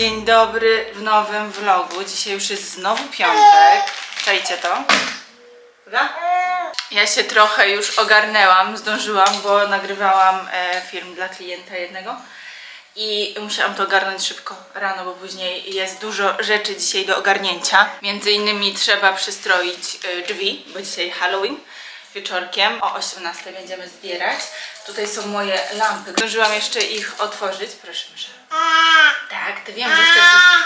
Dzień dobry w nowym vlogu. Dzisiaj już jest znowu piątek. Czajcie to? Prawda? Ja się trochę już ogarnęłam, zdążyłam, bo nagrywałam e, film dla klienta jednego i musiałam to ogarnąć szybko rano, bo później jest dużo rzeczy dzisiaj do ogarnięcia. Między innymi trzeba przystroić e, drzwi, bo dzisiaj Halloween. Wieczorkiem o 18 będziemy zbierać. Tutaj są moje lampy. Zdążyłam jeszcze ich otworzyć. Proszę, proszę. Tak, ty wiem, że chcesz.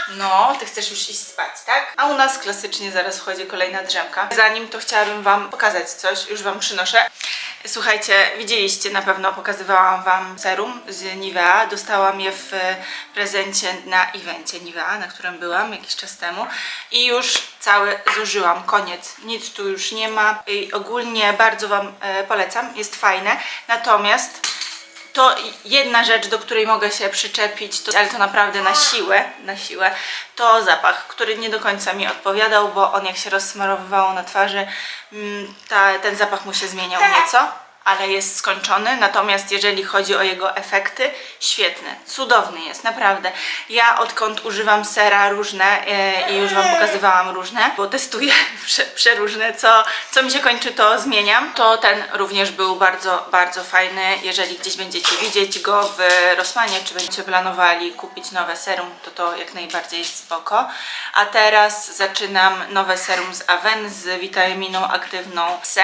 No, ty chcesz już iść spać, tak? A u nas klasycznie zaraz wchodzi kolejna drzemka. Zanim to chciałabym wam pokazać coś, już wam przynoszę. Słuchajcie, widzieliście na pewno, pokazywałam wam serum z Nivea. Dostałam je w prezencie na evencie Nivea, na którym byłam jakiś czas temu. I już całe zużyłam, koniec. Nic tu już nie ma. I ogólnie bardzo wam e, polecam, jest fajne. Natomiast to jedna rzecz, do której mogę się przyczepić, to, ale to naprawdę na siłę, na siłę, to zapach, który nie do końca mi odpowiadał, bo on jak się rozsmarowywało na twarzy, mm, ta, ten zapach mu się zmieniał nieco, ale jest skończony. Natomiast jeżeli chodzi o jego efekty, świetny, cudowny jest, naprawdę. Ja odkąd używam sera różne e, i już Wam pokazywałam różne, bo testuję prze, przeróżne, co, co mi się kończy, to zmieniam. To ten również był bardzo, bardzo fajny. Jeżeli gdzieś będziecie widzieć go w Rosmanie, czy będziecie planowali kupić nowe serum, to to jak najbardziej jest spoko. A teraz zaczynam nowe serum z Aven z witaminą aktywną C.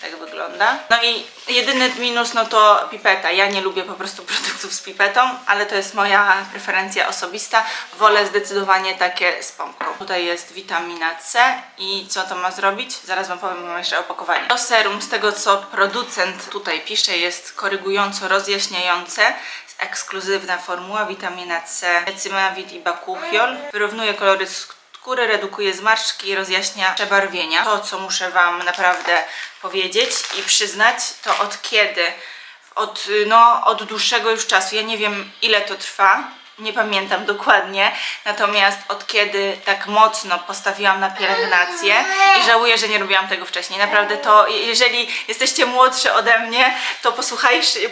Tak wygląda. No i jedyny minus no to pipeta. Ja nie lubię po prostu produktów z pipetą, ale to jest moja preferencja osobista. Wolę zdecydowanie takie z pompką. Tutaj jest witamina C i co to ma zrobić? Zaraz Wam powiem, mam jeszcze opakowanie. To serum, z tego co producent tutaj pisze, jest korygująco rozjaśniające. Ekskluzywna formuła, witamina C, cymawid i bakuchiol. Wyrównuje kolory skóry, redukuje zmarszczki rozjaśnia przebarwienia. To, co muszę Wam naprawdę powiedzieć i przyznać, to od kiedy? Od, no, od dłuższego już czasu. Ja nie wiem, ile to trwa. Nie pamiętam dokładnie, natomiast od kiedy tak mocno postawiłam na pielęgnację i żałuję, że nie robiłam tego wcześniej. Naprawdę to, jeżeli jesteście młodsze ode mnie, to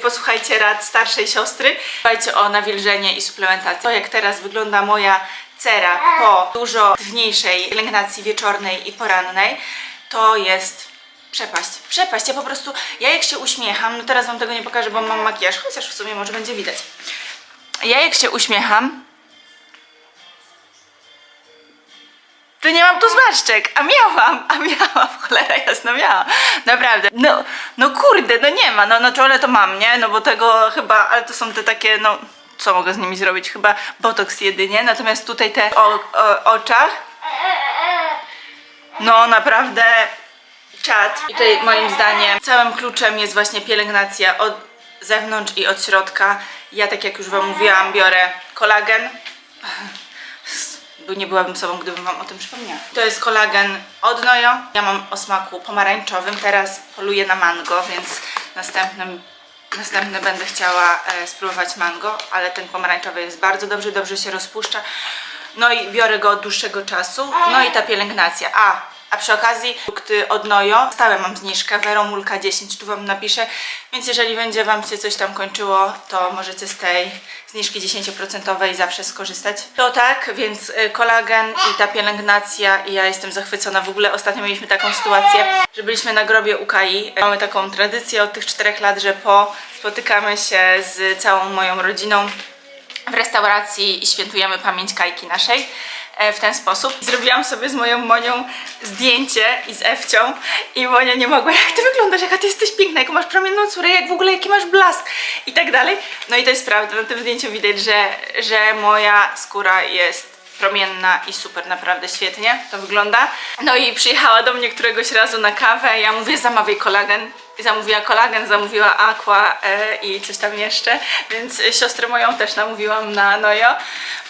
posłuchajcie, rad starszej siostry. Dbajcie o nawilżenie i suplementację. To jak teraz wygląda moja cera po dużo trudniejszej pielęgnacji wieczornej i porannej, to jest przepaść. Przepaść. Ja po prostu, ja jak się uśmiecham, no teraz wam tego nie pokażę, bo mam makijaż, chociaż w sumie może będzie widać. Ja jak się uśmiecham, to nie mam tu zmarszczek, a miałam, a miałam, cholera jasno miałam, naprawdę, no, no kurde, no nie ma, no na czole to mam, nie, no bo tego chyba, ale to są te takie, no, co mogę z nimi zrobić, chyba botoks jedynie, natomiast tutaj te o, o, oczach, no naprawdę czad. I tutaj moim zdaniem całym kluczem jest właśnie pielęgnacja od zewnątrz i od środka. Ja tak jak już Wam mówiłam, biorę kolagen. Nie byłabym sobą, gdybym Wam o tym przypomniała. To jest kolagen od Nojo. Ja mam o smaku pomarańczowym. Teraz poluję na mango, więc następnym Następne będę chciała e, spróbować mango, ale ten pomarańczowy jest bardzo dobry, dobrze się rozpuszcza. No i biorę go od dłuższego czasu. No i ta pielęgnacja. A, a przy okazji produkty od Nojo. Stałe mam zniżkę, Veromulka 10, tu Wam napiszę. Więc jeżeli będzie Wam się coś tam kończyło, to możecie z tej zniżki 10% zawsze skorzystać. To tak, więc y, kolagen i ta pielęgnacja i ja jestem zachwycona. W ogóle ostatnio mieliśmy taką sytuację, że byliśmy na grobie UKI. Mamy taką tradycję od tych czterech lat, że po spotykamy się z całą moją rodziną w restauracji i świętujemy pamięć Kajki naszej w ten sposób. Zrobiłam sobie z moją Monią zdjęcie i z Ewcią i Monia nie mogła, jak ty wyglądasz, jaka ty jesteś piękna, jaką masz promienną córę, jak w ogóle, jaki masz blask i tak dalej. No i to jest prawda, na tym zdjęciu widać, że, że moja skóra jest promienna i super, naprawdę świetnie to wygląda. No i przyjechała do mnie któregoś razu na kawę, ja mówię zamawiaj kolagen zamówiła kolagen, zamówiła aqua e, i coś tam jeszcze, więc siostrę moją też namówiłam na Nojo,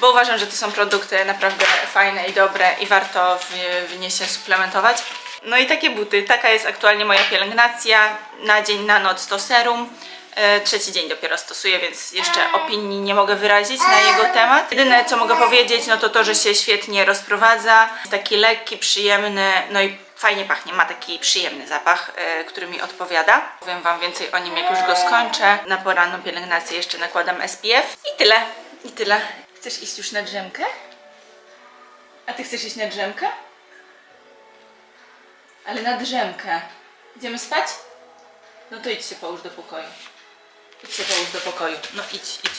bo uważam, że to są produkty naprawdę fajne i dobre i warto w, w nie się suplementować. No i takie buty, taka jest aktualnie moja pielęgnacja, na dzień, na noc to serum. E, Trzeci dzień dopiero stosuję, więc jeszcze opinii nie mogę wyrazić na jego temat. Jedyne co mogę powiedzieć, no to to, że się świetnie rozprowadza. Jest taki lekki, przyjemny, no i fajnie pachnie. Ma taki przyjemny zapach, e, który mi odpowiada. Powiem Wam więcej o nim, jak już go skończę. Na poranną pielęgnację jeszcze nakładam SPF. I tyle, i tyle. Chcesz iść już na drzemkę? A ty chcesz iść na drzemkę? Ale na drzemkę. Idziemy spać? No to idź się połóż do pokoju. Idź się połóż do pokoju. No idź, idź.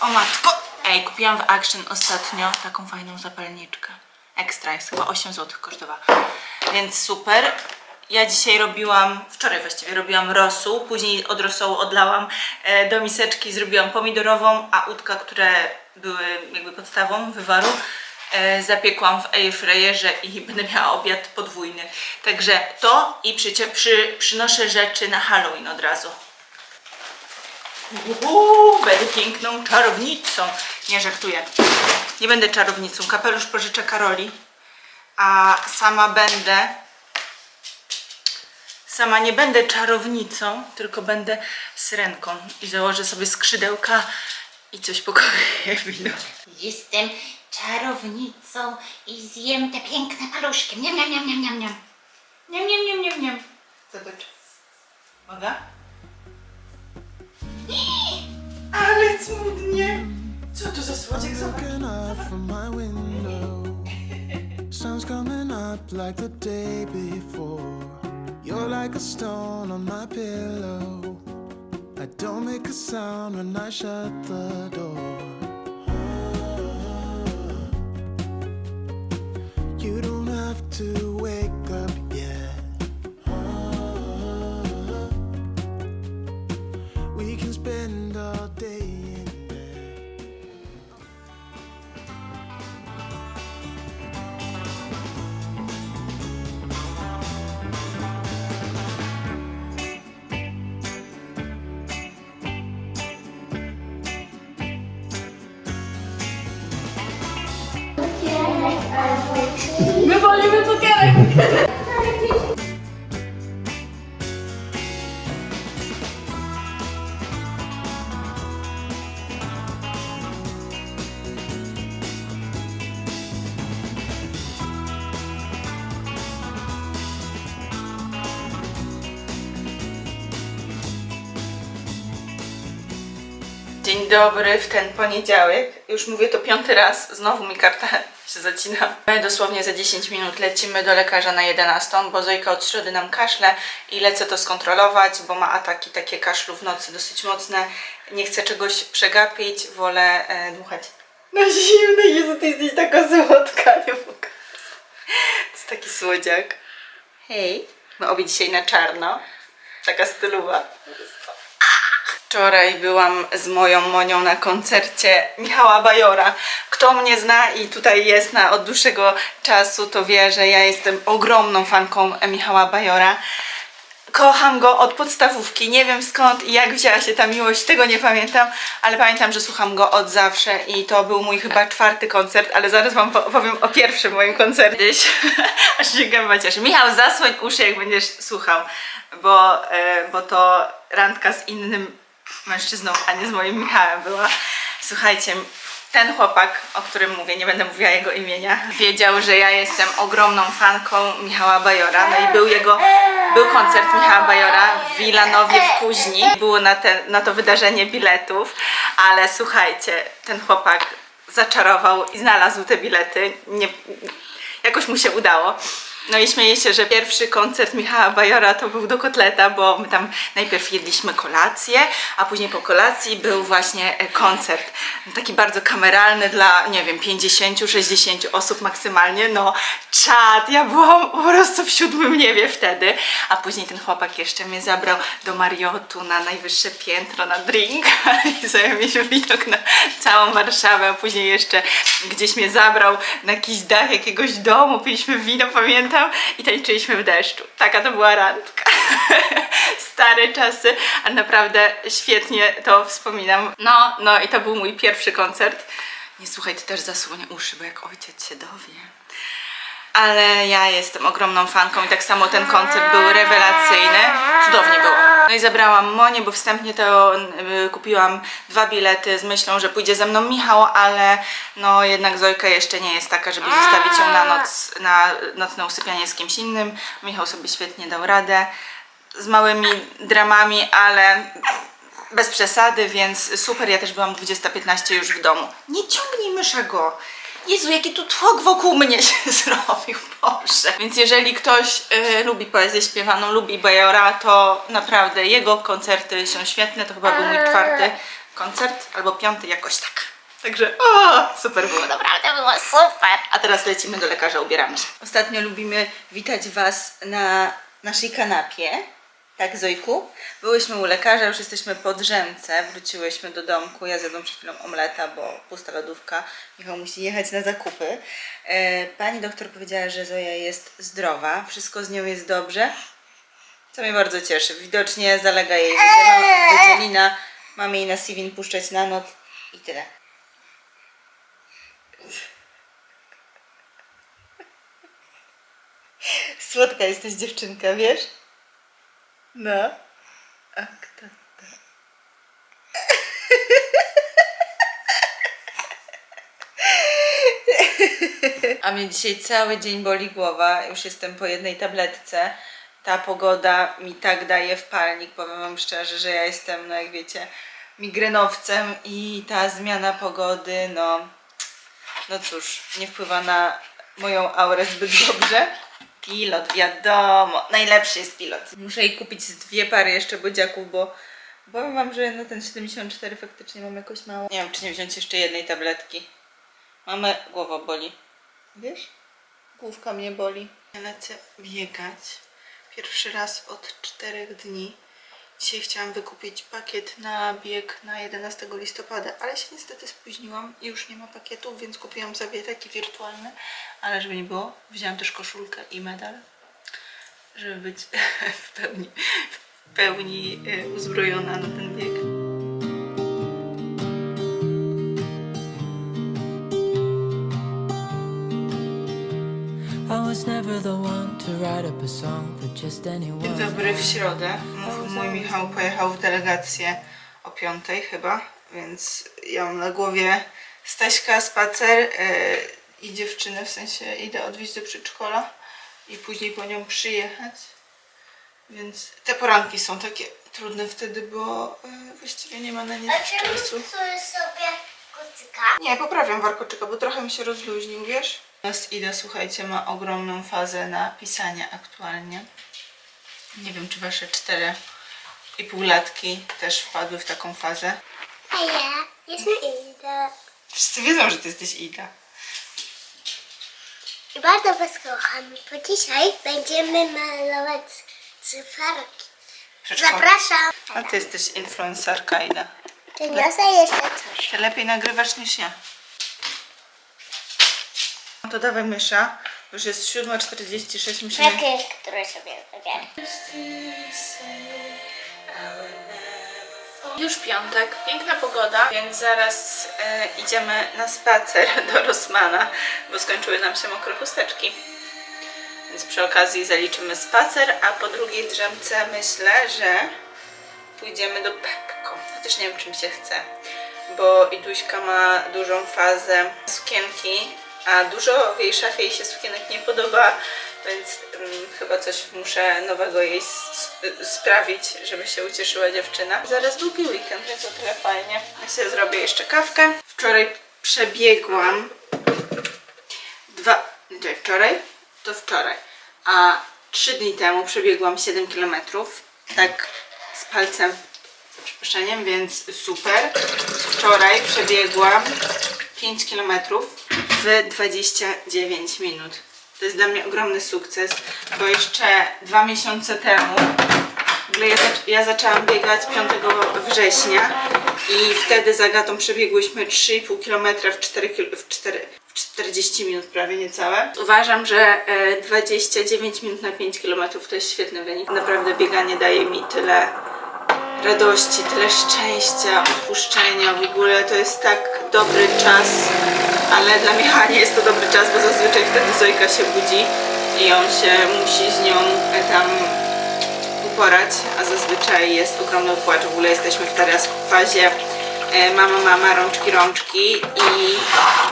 O matko! Ej, kupiłam w Action ostatnio taką fajną zapalniczkę. Ekstra jest, chyba 8 zł kosztowała. Więc super. Ja dzisiaj robiłam, wczoraj właściwie robiłam rosół, później od rosołu odlałam e, do miseczki, zrobiłam pomidorową, a udka, które były jakby podstawą wywaru, e, zapiekłam w airfryerze i będę miała obiad podwójny. Także to i przycie, przy, przynoszę rzeczy na Halloween od razu. Uhu, będę piękną czarownicą. Nie żartuję. Nie będę czarownicą. Kapelusz pożyczę Karoli, a sama będę. Sama nie będę czarownicą, tylko będę syrenką i założę sobie skrzydełka i coś pokoję wino. Jestem czarownicą i zjem te piękne paluszki. Miam, miam, miam, miam, miam, miam. Nie, nie, nie, nie, nie. Zobacz. Mogę? Ale cudnie. Like the day before. You're like a stone on my pillow. I don't make a sound when I shut the door. You don't have to wake cukierek. Dzień dobry w ten poniedziałek. Już mówię to piąty raz, znowu mi karta się zacina. My dosłownie za 10 minut lecimy do lekarza na 11, bo Zojka od środy nam kaszle i lecę to skontrolować, bo ma ataki takie kaszlu w nocy dosyć mocne. Nie chcę czegoś przegapić, wolę e, dmuchać. No zimny, Jezu, ty jesteś taka słodka, nie mogę. To jest taki słodziak. Hej, my obie dzisiaj na czarno. Taka stylowa. Wczoraj byłam z moją Monią na koncercie Michała Bajora. Kto mnie zna i tutaj jest na od dłuższego czasu, to wie, że ja jestem ogromną fanką Michała Bajora. Kocham go od podstawówki. Nie wiem skąd i jak wzięła się ta miłość, tego nie pamiętam, ale pamiętam, że słucham go od zawsze i to był mój chyba czwarty koncert, ale zaraz wam po- opowiem o pierwszym moim koncercie. Aż się gęba cieszy. Michał, zasłoń uszy, jak będziesz słuchał, bo, e, bo to randka z innym mężczyzną, a nie z moim Michałem była. Słuchajcie, ten chłopak, o którym mówię, nie będę mówiła jego imienia, wiedział, że ja jestem ogromną fanką Michała Bajora. No i był jego, był koncert Michała Bajora w Wilanowie w Kuźni. Było na, te, na to wydarzenie biletów, ale słuchajcie, ten chłopak zaczarował i znalazł te bilety. Nie, jakoś mu się udało. No i śmieję się, że pierwszy koncert Michała Bajora to był do kotleta, bo my tam najpierw jedliśmy kolację, a później po kolacji był właśnie e, koncert. Taki bardzo kameralny dla, nie wiem, 50-60 osób maksymalnie. No czad, ja byłam po prostu w siódmym niebie wtedy. A później ten chłopak jeszcze mnie zabrał do Mariotu na najwyższe piętro na drink i sobie mieliśmy widok na całą Warszawę, a później jeszcze gdzieś mnie zabrał na jakiś dach jakiegoś domu, piliśmy wino, pamiętam, i tańczyliśmy w deszczu. Taka to była randka. Stare czasy, ale naprawdę świetnie to wspominam. No, no i to był mój pierwszy koncert. Nie słuchaj, ty też zasłonię uszy, bo jak ojciec się dowie. Ale ja jestem ogromną fanką i tak samo ten koncert był rewelacyjny. Cudownie było. No i zabrałam Monię, bo wstępnie to y, kupiłam dwa bilety z myślą, że pójdzie ze mną Michał, ale no jednak Zojka jeszcze nie jest taka, żeby zostawić ją na noc, na nocne usypianie z kimś innym. Michał sobie świetnie dał radę z małymi dramami, ale bez przesady, więc super. Ja też byłam 20.15 już w domu. Nie ciągnij mysza go. Jezu, jaki tu tłok wokół mnie się zrobił, Boże. Więc jeżeli ktoś y, lubi poezję śpiewaną, lubi Bajora, to naprawdę jego koncerty są świetne. To chyba był mój czwarty koncert, albo piąty, jakoś tak. Także o, super było. Naprawdę było super. A teraz lecimy do lekarza, ubieramy się. Ostatnio lubimy witać Was na naszej kanapie. Tak, Zojku? Byłyśmy u lekarza, już jesteśmy po drzemce, wróciłyśmy do domku. Ja zjadłam przed chwilą omleta, bo pusta lodówka. Michał musi jechać na zakupy. E, Pani doktor powiedziała, że Zoja jest zdrowa, wszystko z nią jest dobrze. Co mnie bardzo cieszy. Widocznie zalega jej wydzielina. Mamy jej na Sivin puszczać na noc i tyle. Słodka jesteś dziewczynka, wiesz? No. A kto to? A mnie dzisiaj cały dzień boli głowa. Już jestem po jednej tabletce. Ta pogoda mi tak daje wpalnik. Powiem Wam szczerze, że ja jestem, no jak wiecie, migrenowcem i ta zmiana pogody, no no cóż, nie wpływa na moją aurę zbyt dobrze. Pilot, wiadomo, najlepszy jest pilot. Muszę jej kupić z dwie pary jeszcze bodziaków, bo powiem wam, że na ten 74 faktycznie mam jakoś mało. Nie wiem, czy nie wziąć jeszcze jednej tabletki. Mamy, głowa boli. Wiesz? Główka mnie boli. Ja lecę biegać. Pierwszy raz od czterech dni. Dzisiaj chciałam wykupić pakiet na bieg na 11 listopada, ale się niestety spóźniłam i już nie ma pakietu, więc kupiłam sobie taki wirtualny, ale żeby nie było, wzięłam też koszulkę i medal, żeby być w pełni, w pełni e, uzbrojona na ten bieg. I was never the one to write up a song for just Dzień dobry, w środę. Mój Michał pojechał w delegację o piątej chyba, więc ja mam na głowie Staśka, spacer yy, i dziewczynę, w sensie idę odwieźć do przedszkola i później po nią przyjechać. Więc te poranki są takie trudne wtedy, bo yy, właściwie nie ma na nie czasu. sobie kucyka? Nie, poprawiam warkoczyka, bo trochę mi się rozluźnił, wiesz? Teraz Ida, słuchajcie, ma ogromną fazę na pisanie aktualnie. Nie wiem, czy wasze cztery i pół latki też wpadły w taką fazę. A ja jestem Ida. Wszyscy wiedzą, że ty jesteś Ida. I bardzo was kocham, bo dzisiaj będziemy malować cyferki. Przedszkol- Zapraszam. A ty jesteś influencerka, Ida. Przyniosę jeszcze coś. Ty lepiej nagrywasz niż ja. To dawaj mysza. Już jest 7.46, musimy... Takie, które sobie wybieram. Już piątek, piękna pogoda, więc zaraz e, idziemy na spacer do Rosmana, bo skończyły nam się mokre chusteczki. Więc przy okazji zaliczymy spacer, a po drugiej drzemce myślę, że pójdziemy do Pepko. Chociaż nie wiem czym się chce, bo Iduśka ma dużą fazę sukienki, a dużo w jej szafie jej się sukienek nie podoba, więc mm, chyba coś muszę nowego jej sprawić, żeby się ucieszyła dziewczyna. Zaraz długi weekend, więc o tyle fajnie. Ja sobie zrobię jeszcze kawkę. Wczoraj przebiegłam dwa, nie wczoraj, to wczoraj, a trzy dni temu przebiegłam 7 km, tak z palcem, za przeproszeniem, więc super. Wczoraj przebiegłam 5 km w 29 minut. To jest dla mnie ogromny sukces, bo jeszcze dwa miesiące temu ja, zac- ja zaczęłam biegać 5 września i wtedy z Agatą przebiegłyśmy 3,5 km w, 4, kil- w, 4, w 40 minut prawie niecałe. Uważam, że e, 29 minut na 5 km to jest świetny wynik. Naprawdę bieganie daje mi tyle radości, tyle szczęścia, odpuszczenia w ogóle. To jest tak dobry czas, ale dla Michała nie jest to dobry czas, bo zazwyczaj wtedy Zojka się budzi i on się musi z nią e, tam uporać, a zazwyczaj jest ogromny płacz. W ogóle jesteśmy teraz w fazie e, mama, mama, rączki, rączki i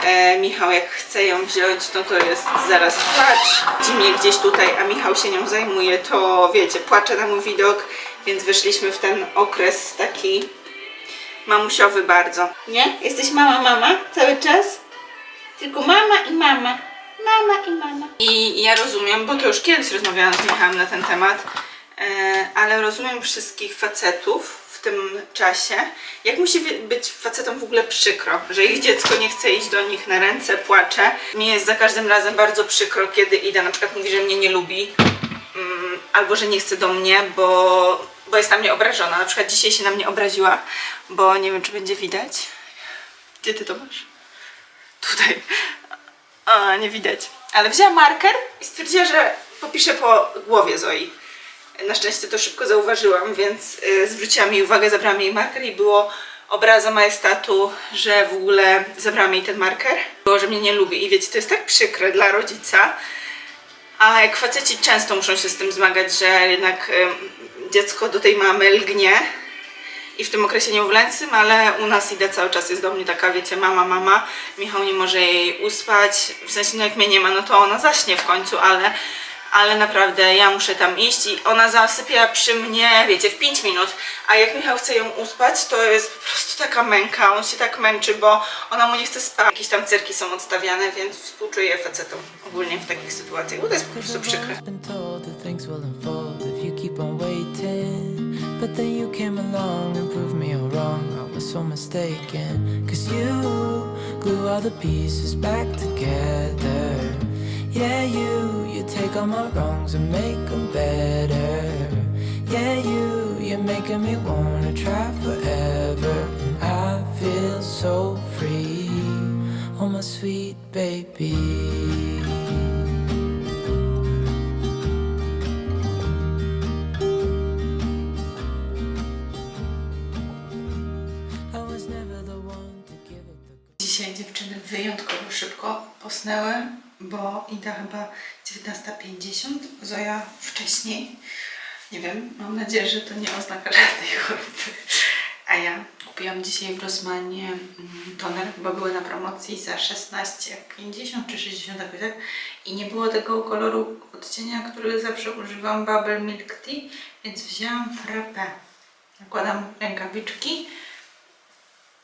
e, Michał jak chce ją wziąć, no to jest zaraz płacz. Widzi mnie gdzieś tutaj, a Michał się nią zajmuje, to wiecie, płacze na mój widok, więc wyszliśmy w ten okres taki mamusiowy bardzo. Nie? Jesteś mama, mama cały czas? Tylko mama i mama. Mama i mama. I ja rozumiem, bo to już kiedyś rozmawiałam z Michałem na ten temat, e, ale rozumiem wszystkich facetów w tym czasie, jak musi być facetom w ogóle przykro, że ich dziecko nie chce iść do nich na ręce, płacze. Mi jest za każdym razem bardzo przykro, kiedy Ida na przykład mówi, że mnie nie lubi, mm, albo że nie chce do mnie, bo, bo jest na mnie obrażona. Na przykład dzisiaj się na mnie obraziła, bo nie wiem, czy będzie widać. Gdzie ty to masz? Tutaj. A, nie widać. Ale wzięłam marker i stwierdziła, że popiszę po głowie Zoi. Na szczęście to szybko zauważyłam, więc y, zwróciłam jej uwagę, zabrałam jej marker i było obraza majestatu, że w ogóle zabrałam jej ten marker. Było, że mnie nie lubi i wiecie, to jest tak przykre dla rodzica. A jak faceci często muszą się z tym zmagać, że jednak dziecko do tej mamy lgnie i w tym okresie niemowlęcym, ale u nas Ida cały czas jest do mnie taka, wiecie, mama, mama. Michał nie może jej uspać, w sensie, no jak mnie nie ma, no to ona zaśnie w końcu, ale, ale naprawdę ja muszę tam iść i ona zasypia przy mnie, wiecie, w 5 minut, a jak Michał chce ją uspać, to jest po prostu taka męka, on się tak męczy, bo ona mu nie chce spać. Jakieś tam cyrki są odstawiane, więc współczuję facetom ogólnie w takich sytuacjach, bo to jest po prostu przykre. But then you came along and proved me all wrong. I was so mistaken. Cause you glue all the pieces back together. Yeah, you, you take all my wrongs and make them better. Yeah, you, you're making me wanna try forever. And I feel so free. Oh, my sweet baby. Wyjątkowo szybko posnęły, bo Ida chyba 19.50, Zoja wcześniej. Nie wiem, mam nadzieję, że to nie oznaka żadnej choroby. A ja kupiłam dzisiaj w Rossmanie mm, toner, bo były na promocji za 16,50 czy 60 jakoś tak. I nie było tego koloru odcienia, który zawsze używam, Bubble Milk Tea, więc wzięłam frappé. Nakładam rękawiczki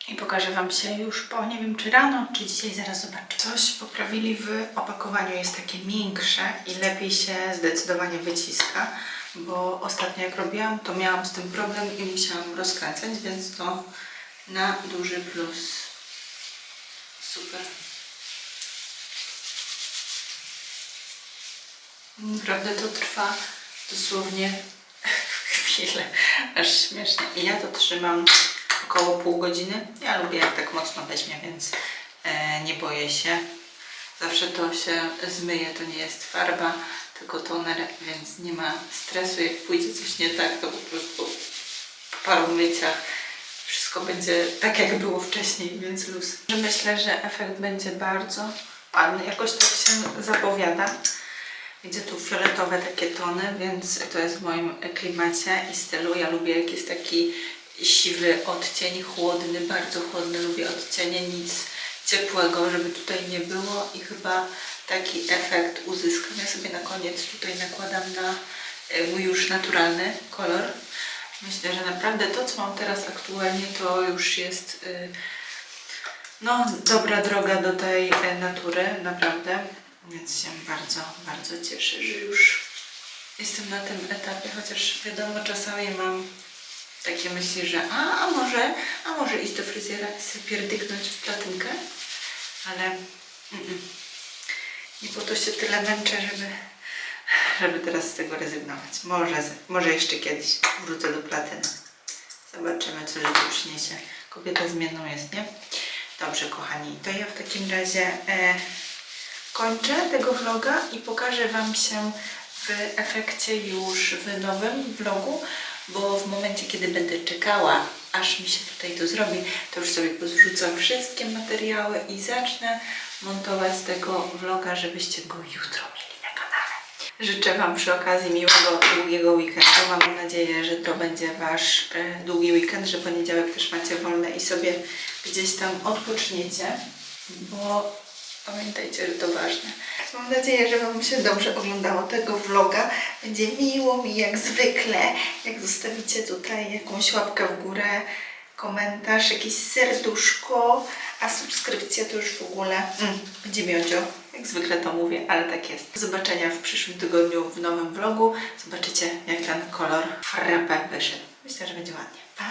i pokażę Wam się już po, nie wiem czy rano, czy dzisiaj zaraz zobaczę. Coś poprawili w opakowaniu, jest takie miększe i lepiej się zdecydowanie wyciska, bo ostatnio jak robiłam, to miałam z tym problem i musiałam rozkręcać, więc to na duży plus. Super. Naprawdę to trwa dosłownie chwilę, aż śmiesznie. I ja to trzymam około pół godziny. Ja lubię jak tak mocno weźmie, więc e, nie boję się. Zawsze to się zmyje, to nie jest farba, tylko toner, więc nie ma stresu. Jak pójdzie coś nie tak, to po prostu po paru myciach wszystko będzie tak, jak było wcześniej, więc luz. Myślę, że efekt będzie bardzo ładny. Jakoś tak się zapowiada. Widzę tu fioletowe takie tony, więc to jest w moim klimacie i stylu. Ja lubię jak jest taki siwy odcień, chłodny, bardzo chłodny. Lubię odcienie, nic ciepłego, żeby tutaj nie było i chyba taki efekt uzyskam. Ja sobie na koniec tutaj nakładam na e, mój już naturalny kolor. Myślę, że naprawdę to, co mam teraz aktualnie, to już jest y, no, dobra droga do tej e, natury, naprawdę. Więc się bardzo, bardzo cieszę, że już jestem na tym etapie, chociaż wiadomo, czasami mam takie myśli, że a, a może, a może iść do fryzjera i sobie pierdyknąć w platynkę, ale nie po to się tyle męczę, żeby, żeby teraz z tego rezygnować. Może, może jeszcze kiedyś wrócę do platyny. Zobaczymy, co życie przyniesie. Kobieta zmienną jest, nie? Dobrze, kochani, to ja w takim razie e, kończę tego vloga i pokażę Wam się w efekcie już w nowym vlogu, bo w momencie, kiedy będę czekała, aż mi się tutaj to zrobi, to już sobie pozrzucam wszystkie materiały i zacznę montować tego vloga, żebyście go jutro mieli na kanale. Życzę Wam przy okazji miłego, długiego weekendu. Mam nadzieję, że to będzie Wasz e, długi weekend, że poniedziałek też macie wolne i sobie gdzieś tam odpoczniecie, bo pamiętajcie, że to ważne. Mam nadzieję, że Wam się dobrze oglądało tego vloga. Będzie miło mi jak zwykle, jak zostawicie tutaj jakąś łapkę w górę, komentarz, jakieś serduszko, a subskrypcja to już w ogóle mm, będzie miodzio. Jak zwykle to mówię, ale tak jest. Do zobaczenia w przyszłym tygodniu w nowym vlogu. Zobaczycie, jak ten kolor frappe wyszedł. Myślę, że będzie ładnie. Pa!